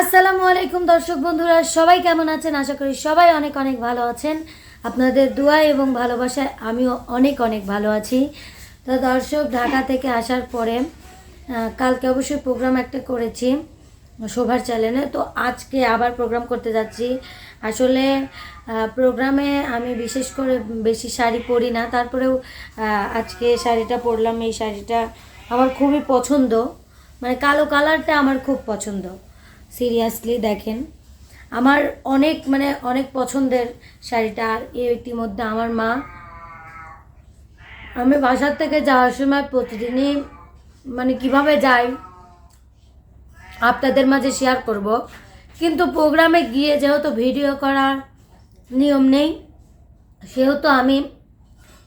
আসসালামু আলাইকুম দর্শক বন্ধুরা, সবাই কেমন আছেন? আশা করি সবাই অনেক অনেক ভালো আছেন। আপনাদের দোয়া এবং ভালোবাসায় আমিও অনেক অনেক ভালো আছি। তো দর্শক, ঢাকা থেকে আসার পরে কালকে অবশ্যই প্রোগ্রাম একটা করেছি, শোভার চ্যানেলে তো আজকে আবার প্রোগ্রাম করতে যাচ্ছি। আসলে প্রোগ্রামে আমি বিশেষ করে বেশি শাড়ি পরি না। তারপরেও আজকে শাড়িটা পরলাম। এই শাড়িটা আমার খুবই পছন্দ। মানে কালো কালারটা আমার খুব পছন্দ। সিরিয়াসলি দেখেন। আমার অনেক মানে অনেক পছন্দের শাড়িটা, আর এর ইতিমধ্যে আমার মা, আমি বাসার থেকে যাওয়ার সময় প্রতিদিনই মানে কীভাবে যাই, আপনাদের মাঝে শেয়ার করব। কিন্তু প্রোগ্রামে গিয়ে যেহেতু ভিডিও করার নিয়ম নেই, সেহেতু আমি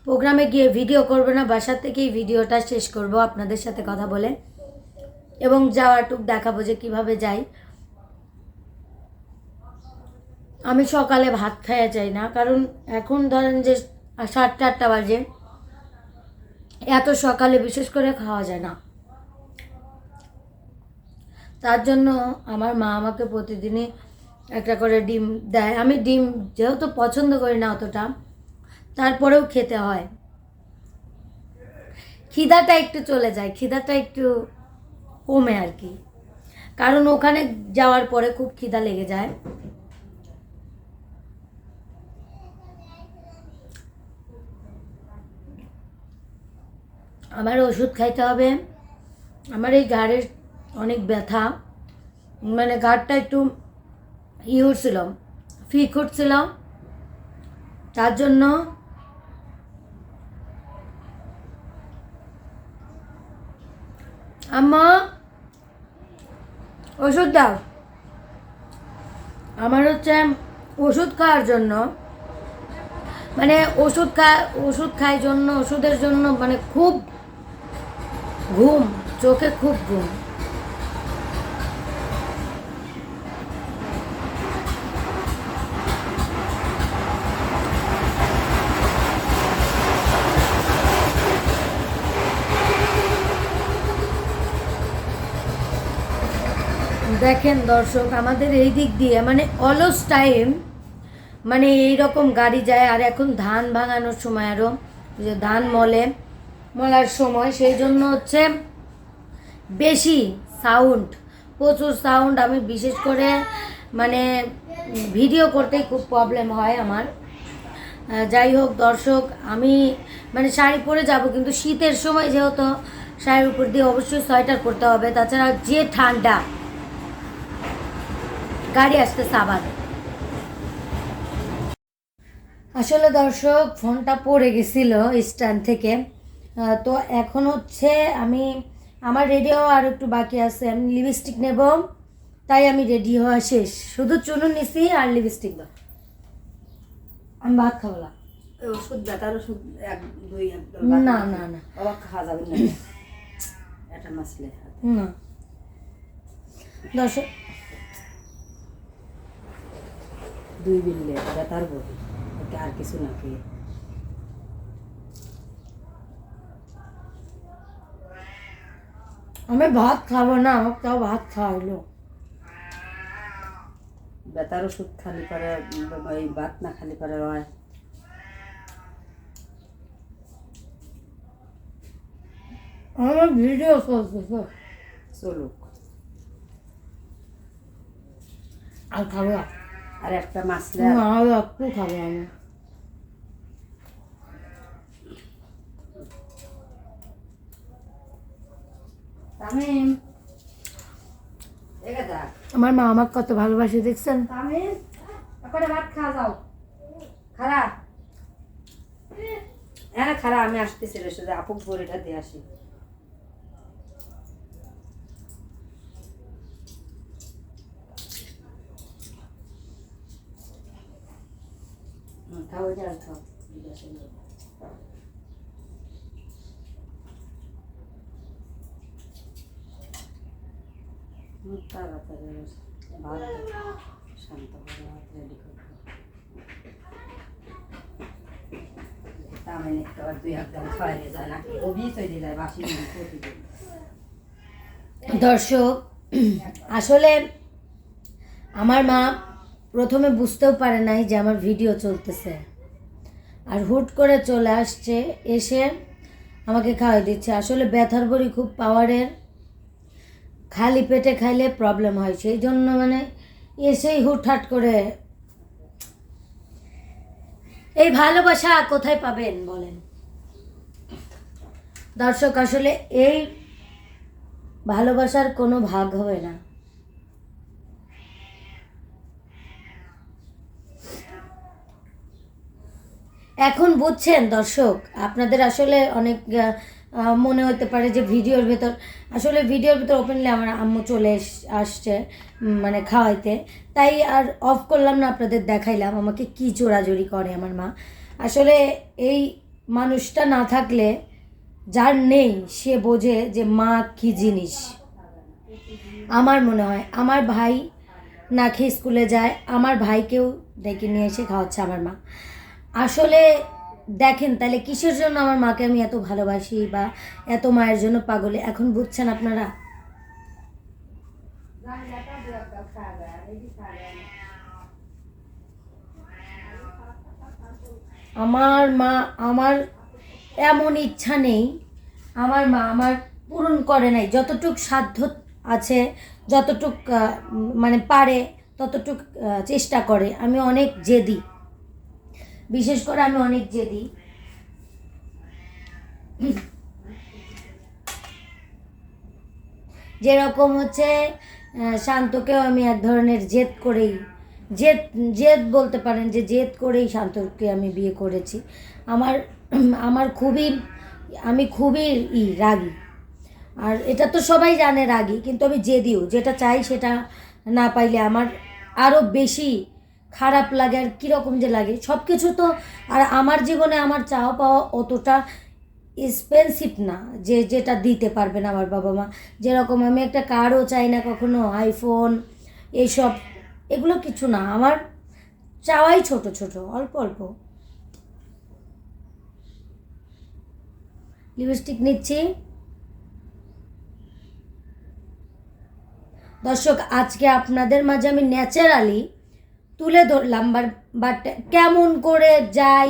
প্রোগ্রামে গিয়ে ভিডিও করব না, বাসার থেকেই ভিডিওটা শেষ করব আপনাদের সাথে কথা বলে। এবং যাওয়াটুক দেখাবো যে কীভাবে যাই। আমি সকালে ভাত খাইয়া চাই না, কারণ এখন ধরেন যে সাতটা আটটা বাজে, এত সকালে বিশেষ করে খাওয়া যায় না। তার জন্য আমার মা আমাকে প্রতিদিনই একটা করে ডিম দেয়। আমি ডিম যেহেতু পছন্দ করি না অতটা, তারপরেও খেতে হয়। খিদাটা একটু চলে যায়, খিদাটা একটু কমে আর কি। কারণ ওখানে যাওয়ার পরে খুব খিদা লেগে যায়। আমার ওষুধ খাইতে হবে। আমার এই ঘাড়ের অনেক ব্যথা। মানে ঘাড়টা একটু ই উঠছিল ফি উঠছিল তার জন্য আম্মা, ওষুধ দাও। আমার হচ্ছে ওষুধ খাওয়ার জন্য। মানে ওষুধ খা, ওষুধ খাই জন্য, ওষুধের জন্য মানে খুব ঘুম, চোখে খুব ঘুম। দেখেন দর্শক, আমাদের এই দিক দিয়ে মানে অলস টাইম মানে এই রকম গাড়ি যায়, আর এখন ধান ভাঙানোর সময় আরও যে ধান মলে মলার সময়। সেই জন্য হচ্ছে বেশি সাউন্ড প্রচুর সাউন্ড আমি বিশেষ করে মানে ভিডিও করতেই খুব প্রবলেম হয় আমার। যাই হোক দর্শক, আমি মানে শাড়ি পরে যাব, কিন্তু শীতের সময় যেহেতু শাড়ির উপর দিয়ে অবশ্যই সোয়েটার পরতে হবে, তাছাড়া যে ঠান্ডা, গাড়ি আসতেছে আবার আসলে দর্শক, ফোনটা পড়ে গেছিল স্ট্যান্ড থেকে। তো এখন হচ্ছে আমি আমার রেডি হওয়া আর একটু বাকি আছে আমি লিপস্টিক নেব। তাই আমি রেডি হওয়া শেষ। শুধু চুনুন নিছি আর লিপস্টিক দাও আমি ভাত খাব না। ওষুধ ব্যথার ওষুধ এক দুই না না না। অবাক খাওয়া যাবে না। এটা মাসলে না। দর্শক দুই বিললে ব্যথার বই আর কিছু না খেয়ে। আমি ভাত খাব না আমাকে তাও ভাত খাওয়াইলো। ব্যথার ওষুধ খালি করে ওই ভাত না খালি করে হয়। আমার ভিডিও চলতেছে চলুক। আর খাব? আর একটা মাছ একটু খাব আমি। আমার মা আমাকে কত ভালোবাসে দেখছেন? ভাত খাওয়া যাও। খারাপ হ্যাঁ খারাপ আমি আসতেছি রে শুধু আপু বড়িটা দিয়ে আসি। হুম, খাও এটা খাও দিয়ে আসি। হুম, শান্ত দর্শক, আসলে আমার মা প্রথমে বুঝতেও পারে নাই যে আমার ভিডিও চলতেছে। আর হুট করে চলে আসছে, এসে আমাকে খাওয়াই দিচ্ছে। আসলে ব্যথার বড়ি খুব পাওয়ারের খালি পেটে খাইলে প্রবলেম হয়। সেই জন্য মানে এসেই হুটহাট করে এই ভালোবাসা কোথায় পাবেন বলেন? দর্শক, আসলে এই ভালোবাসার কোনো ভাগ হবে না। এখন বুঝছেন দর্শক, আপনাদের আসলে অনেক মনে হতে পারে যে ভিডিওর ভেতর, আসলে ভিডিওর ভেতর ওপেনলি আমার আম্মু চলে আসছে মানে খাওয়াইতে। তাই আর অফ করলাম না, আপনাদের দেখাইলাম, আমাকে কি চোরাচুরি করে আমার মা। আসলে এই মানুষটা না থাকলে যার নেই, সে বোঝে যে মা কি জিনিস। আমার মনে হয়, আমার ভাই না খেয়ে স্কুলে যায়, আমার ভাইকেও ডেকে নিয়ে এসে খাওয়াচ্ছে আমার মা। আসলে দেখেন, তাহলে কিসের জন্য আমার মাকে আমি এত ভালোবাসি বা এত মায়ের জন্য পাগলে? এখন বুঝছেন আপনারা? আমার মা, আমার এমন ইচ্ছা নেই। আমার মা আমার পূরণ করে নাই। যতটুক সাধ্য আছে, যতটুক মানে পারে, ততটুক চেষ্টা করে। আমি অনেক জেদি। বিশেষ করে আমি অনেক জেদি। যেরকম হচ্ছে শান্তকেও আমি এক ধরনের জেদ করেই, জেদ জেদ বলতে পারেন যে জেদ করেই শান্তকে আমি বিয়ে করেছি। আমার আমার খুবই, আমি খুবই ই, রাগী। আর এটা তো সবাই জানে রাগী, কিন্তু আমি জেদিও। যেটা চাই সেটা না পাইলে আমার আরও বেশি খারাপ লাগে আর কীরকম যে লাগে সব কিছু তো আর আমার জীবনে আমার চাওয়া পাওয়া অতটা এক্সপেন্সিভ না, যে যেটা দিতে পারবেন আমার বাবা মা। যেরকম আমি একটা কারও চাই না কখনো আইফোন এইসব, এগুলো কিছু না। আমার চাওয়াই ছোট ছোট, অল্প অল্প। লিপস্টিক নিচ্ছি। দর্শক, আজকে আপনাদের মাঝে আমি ন্যাচারালি তুলে ধরলাম বাট কেমন করে যাই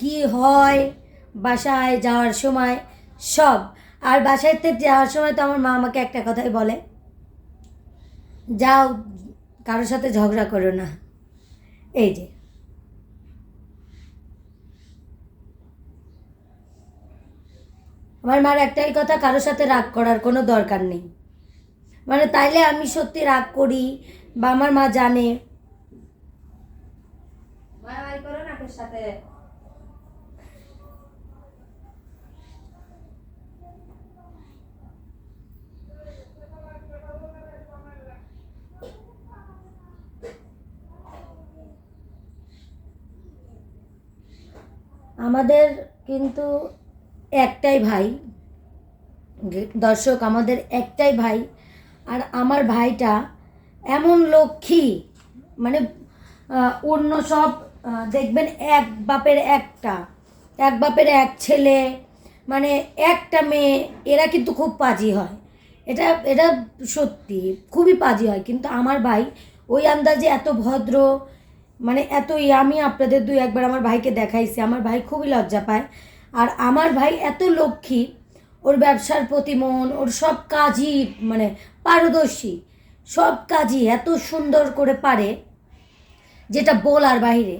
কি হয়, বাসায় যাওয়ার সময়, সব। আর বাসায় যাওয়ার সময় তো আমার মা আমাকে একটা কথাই বলে, যাও, কারোর সাথে ঝগড়া করো না। এই যে। আমার মার একটাই কথা, কারোর সাথে রাগ করার কোনো দরকার নেই। মানে তাইলে আমি সত্যি রাগ করি, বা আমার মা জানে মারামারি করো না ওর সাথে আমাদের কিন্তু একটাই ভাই। দর্শক, আমাদের একটাই ভাই। আর আমার ভাইটা এমন লক্ষ্মী মানে অন্য সব দেখবেন এক বাপের একটা। এক বাপের এক ছেলে মানে একটা মেয়ে, এরা কিন্তু খুব পাজি হয়। এটা এটা সত্যি, খুবই পাজি হয়। কিন্তু আমার ভাই ওই আন্দাজে এত ভদ্র মানে এতই আমি আপনাদের দুই একবার আমার ভাইকে দেখাইছি। আমার ভাই খুবই লজ্জা পায়। আর আমার ভাই এত লক্ষ্মী, ওর ব্যবসার প্রতি মন ওর সব কাজই মানে পারদর্শী, সব কাজই এত সুন্দর করে পারে, যেটা বলার বাইরে।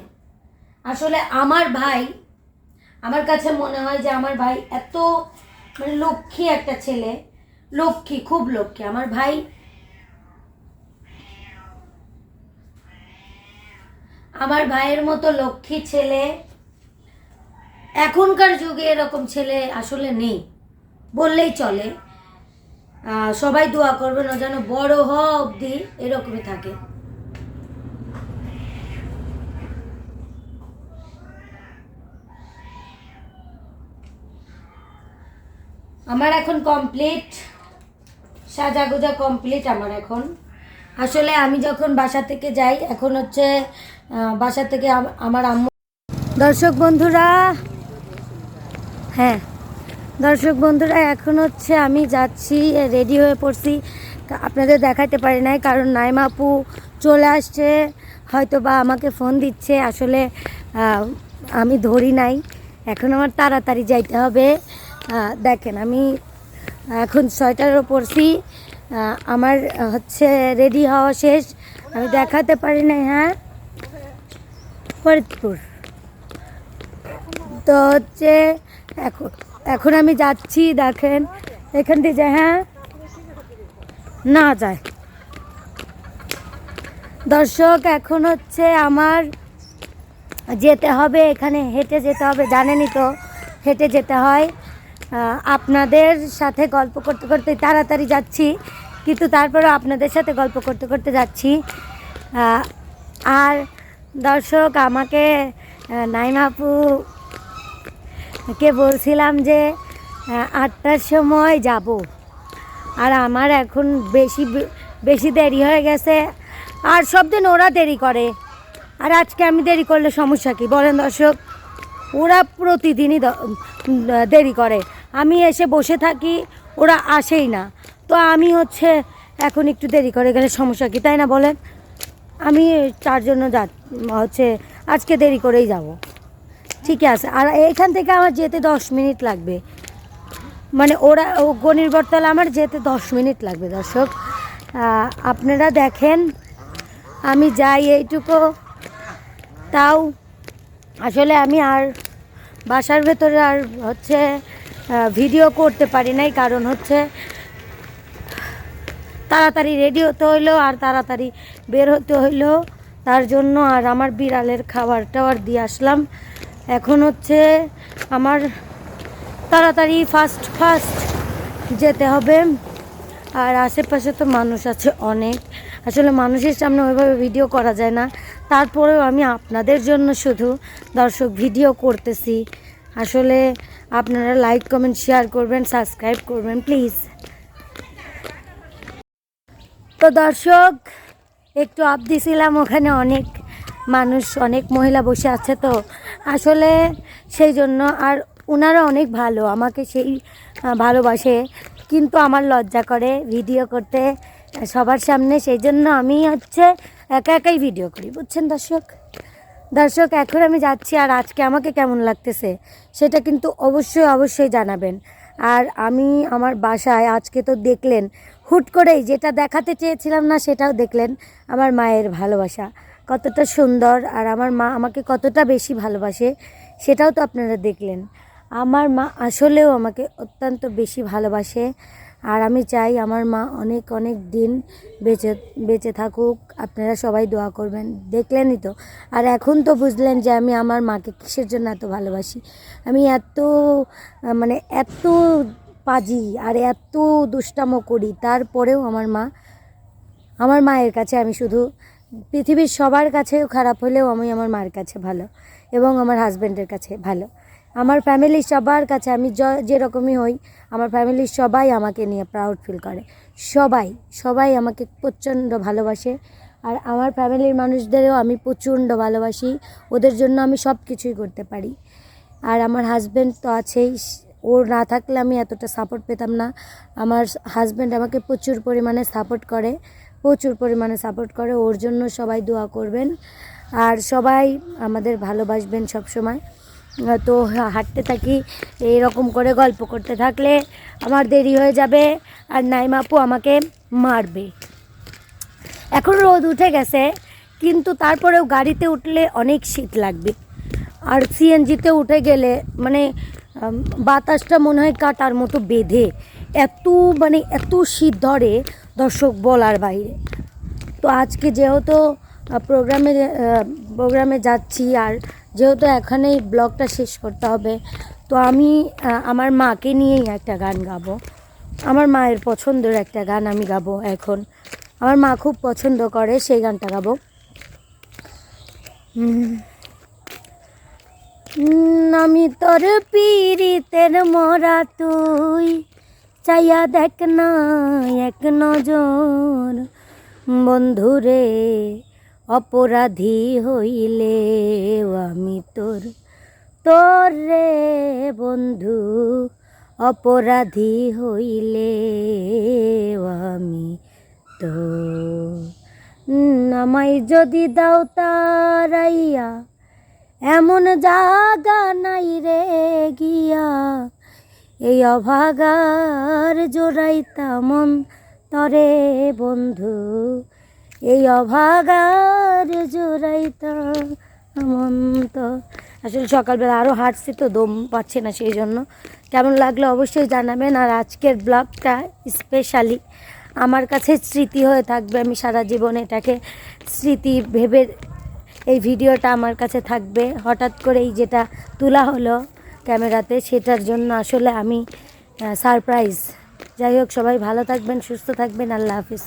আসলে আমার ভাই, আমার কাছে মনে হয় যে আমার ভাই এত মানে লক্ষ্মী একটা ছেলে। লক্ষ্মী, খুব লক্ষ্মী। আমার ভাই আমার ভাইয়ের মতো লক্ষ্মী ছেলে এখনকার যুগে এরকম ছেলে আসলে নেই। বললেই চলে। সবাই দোয়া করবেন ও যেন বড় হওয়া অবধি এরকমই থাকে। আমার এখন কমপ্লিট সাজাগোজা কমপ্লিট আমার এখন। আসলে আমি যখন বাসা থেকে যাই, এখন হচ্ছে বাসা থেকে আমার আম্মু দর্শক বন্ধুরা হ্যাঁ দর্শক বন্ধুরা, এখন হচ্ছে আমি যাচ্ছি রেডি হয়ে পড়ছি। আপনাদের দেখাতে পারি নাই, কারণ নাইমা আপু চলে আসছে। হয়তো বা আমাকে ফোন দিচ্ছে, আসলে আমি ধরি নাই। এখন আমার তাড়াতাড়ি যাইতে হবে। দেখেন আমি এখন সোয়েটারও পরছি। আহ, আমার হচ্ছে রেডি হওয়া শেষ। আমি দেখাতে পারি নাই হ্যাঁ? ফরিদপুর। তো হচ্ছে এখন এখন আমি যাচ্ছি দেখেন। এখান থেকে যাই হ্যাঁ? না যায়। দর্শক এখন হচ্ছে আমার যেতে হবে এখানে হেঁটে যেতে হবে জানেনই তো হেঁটে যেতে হয়। আপনাদের সাথে গল্প করতে করতে তাড়াতাড়ি যাচ্ছি কিন্তু তারপরে আপনাদের সাথে গল্প করতে করতে যাচ্ছি। আর দর্শক আমাকে আহ, নাইমা কে বলছিলাম যে আটটার সময় যাব। আর আমার এখন বেশি বেশি দেরি হয়ে গেছে। আর সব দিন ওরা দেরি করে। আর আজকে আমি দেরি করলে সমস্যা কি? বলেন দর্শক ওরা প্রতিদিনই দেরি করে। আমি এসে বসে থাকি, ওরা আসেই না। তো আমি হচ্ছে এখন একটু দেরি করে গেলে সমস্যা কি, তাই না বলেন আমি তার জন্য যা হচ্ছে আজকে দেরি করেই যাব। ঠিক আছে, আর এখান থেকে আমার যেতে দশ মিনিট লাগবে। মানে ওরা, ও গণির আমার যেতে দশ মিনিট লাগবে, দর্শক। আপনারা দেখেন, আমি যাই এইটুকু। তাও আসলে আমি আর বাসার ভেতরে আর হচ্ছে ভিডিও করতে পারি নাই, কারণ হচ্ছে তাড়াতাড়ি রেডি হতে হইল আর তাড়াতাড়ি বের হতে হইল। তার জন্য আর আমার বিড়ালের খাবার টাবার দিয়ে আসলাম। এখন হচ্ছে আমার তাড়াতাড়ি ফাস্ট ফাস্ট যেতে হবে। আর আশেপাশে তো মানুষ আছে অনেক। আসলে মানুষের সামনে ওইভাবে ভিডিও করা যায় না। তারপরেও আমি আপনাদের জন্য শুধু দর্শক ভিডিও করতেছি। আসলে আপনারা লাইক, কমেন্ট, শেয়ার করবেন, সাবস্ক্রাইব করবেন, প্লিজ। তো দর্শক, একটু আপ দিছিলাম ওখানে অনেক মানুষ, অনেক মহিলা বসে আছে তো। আসলে সেই জন্য আর ওনারা অনেক ভালো, আমাকে সেই ভালোবাসে। কিন্তু আমার লজ্জা করে ভিডিও করতে সবার সামনে, সেই জন্য আমি হচ্ছে একা একাই ভিডিও করি, বুঝছেন দর্শক? দর্শক, এখন আমি যাচ্ছি আর আজকে আমাকে কেমন লাগতেছে সেটা কিন্তু অবশ্যই অবশ্যই জানাবেন। আর আমি আমার বাসায় আজকে তো দেখলেন, হুট করেই যেটা দেখাতে চেয়েছিলাম না সেটাও দেখলেন আমার মায়ের ভালোবাসা। কতটা সুন্দর আর আমার মা আমাকে কতটা বেশি ভালোবাসে সেটাও তো আপনারা দেখলেন। আমার মা আসলেও আমাকে অত্যন্ত বেশি ভালোবাসে। আর আমি চাই আমার মা অনেক অনেক দিন বেঁচে বেঁচে থাকুক। আপনারা সবাই দোয়া করবেন। দেখলেনই তো। আর এখন তো বুঝলেন যে আমি আমার মাকে কিসের জন্য এত ভালোবাসি? আমি এত মানে এত পাজি আর এত দুষ্টামো করি। তারপরেও আমার মা, আমার মায়ের কাছে আমি শুধু, পৃথিবীর সবার কাছেও খারাপ হলেও আমি আমার মায়ের কাছে ভালো এবং আমার হাজব্যান্ডের কাছে ভালো। আমার ফ্যামিলির সবার কাছে আমি য- যেরকমই হই, আমার ফ্যামিলির সবাই আমাকে নিয়ে প্রাউড ফিল করে। সবাই সবাই আমাকে প্রচণ্ড ভালোবাসে। আর আমার ফ্যামিলির মানুষদেরও আমি প্রচণ্ড ভালোবাসি। ওদের জন্য আমি সব কিছুই করতে পারি। আর আমার হাজব্যান্ড তো আছেই। ওর না থাকলে আমি এতটা সাপোর্ট পেতাম না। আমার হাজব্যান্ড আমাকে প্রচুর পরিমাণে সাপোর্ট করে। প্রচুর পরিমাণে সাপোর্ট করে। ওর জন্য সবাই দোয়া করবেন। আর সবাই আমাদের ভালোবাসবেন সব সময় তো হাঁটতে থাকি, এইরকম করে গল্প করতে থাকলে আমার দেরি হয়ে যাবে আর নাইমাপু আমাকে মারবে। এখন রোদ উঠে গেছে, কিন্তু তারপরেও গাড়িতে উঠলে অনেক শীত লাগবে। আর সিএনজিতে উঠে গেলে মানে বাতাসটা মনে হয় কাটার মতো বেঁধে, এত মানে এত শীত ধরে দর্শক বলার বাইরে। তো আজকে যেহেতু প্রোগ্রামে প্রোগ্রামে যাচ্ছি আর যেহেতু এখানেই ব্লগটা শেষ করতে হবে, তো আমি আমার মাকে নিয়েই একটা গান গাবো। আমার মায়ের পছন্দের একটা গান আমি গাবো এখন। আমার মা খুব পছন্দ করে, সেই গানটা গাবো। আমি তোর পীড়িতের মরা তুই, চাইয়া দেখ না এক নজর। বন্ধুরে অপরাধী হইলে আমি তোর তোর রে বন্ধু। অপরাধী হইলে আমি তো আমায় যদি দাও তারাইয়া, এমন জাগা নাই রে গিয়া। এই অভাগার জোড়াইতা মন তরে বন্ধু। এই অভাগার জোড়াইতা মন তো আসলে সকালবেলা আরও হাঁটছি তো, দম পাচ্ছে না সেই জন্য। কেমন লাগল অবশ্যই জানাবেন। আর আজকের ব্লগটা স্পেশালি আমার কাছে স্মৃতি হয়ে থাকবে আমি সারা জীবন এটাকে স্মৃতি ভেবে এই ভিডিওটা আমার কাছে থাকবে। হঠাৎ করেই যেটা তোলা হলো ক্যামেরাতে সেটার জন্য আসলে আমি সারপ্রাইজ যাই হোক, সবাই ভালো থাকবেন, সুস্থ থাকবেন। আল্লাহ হাফিজ।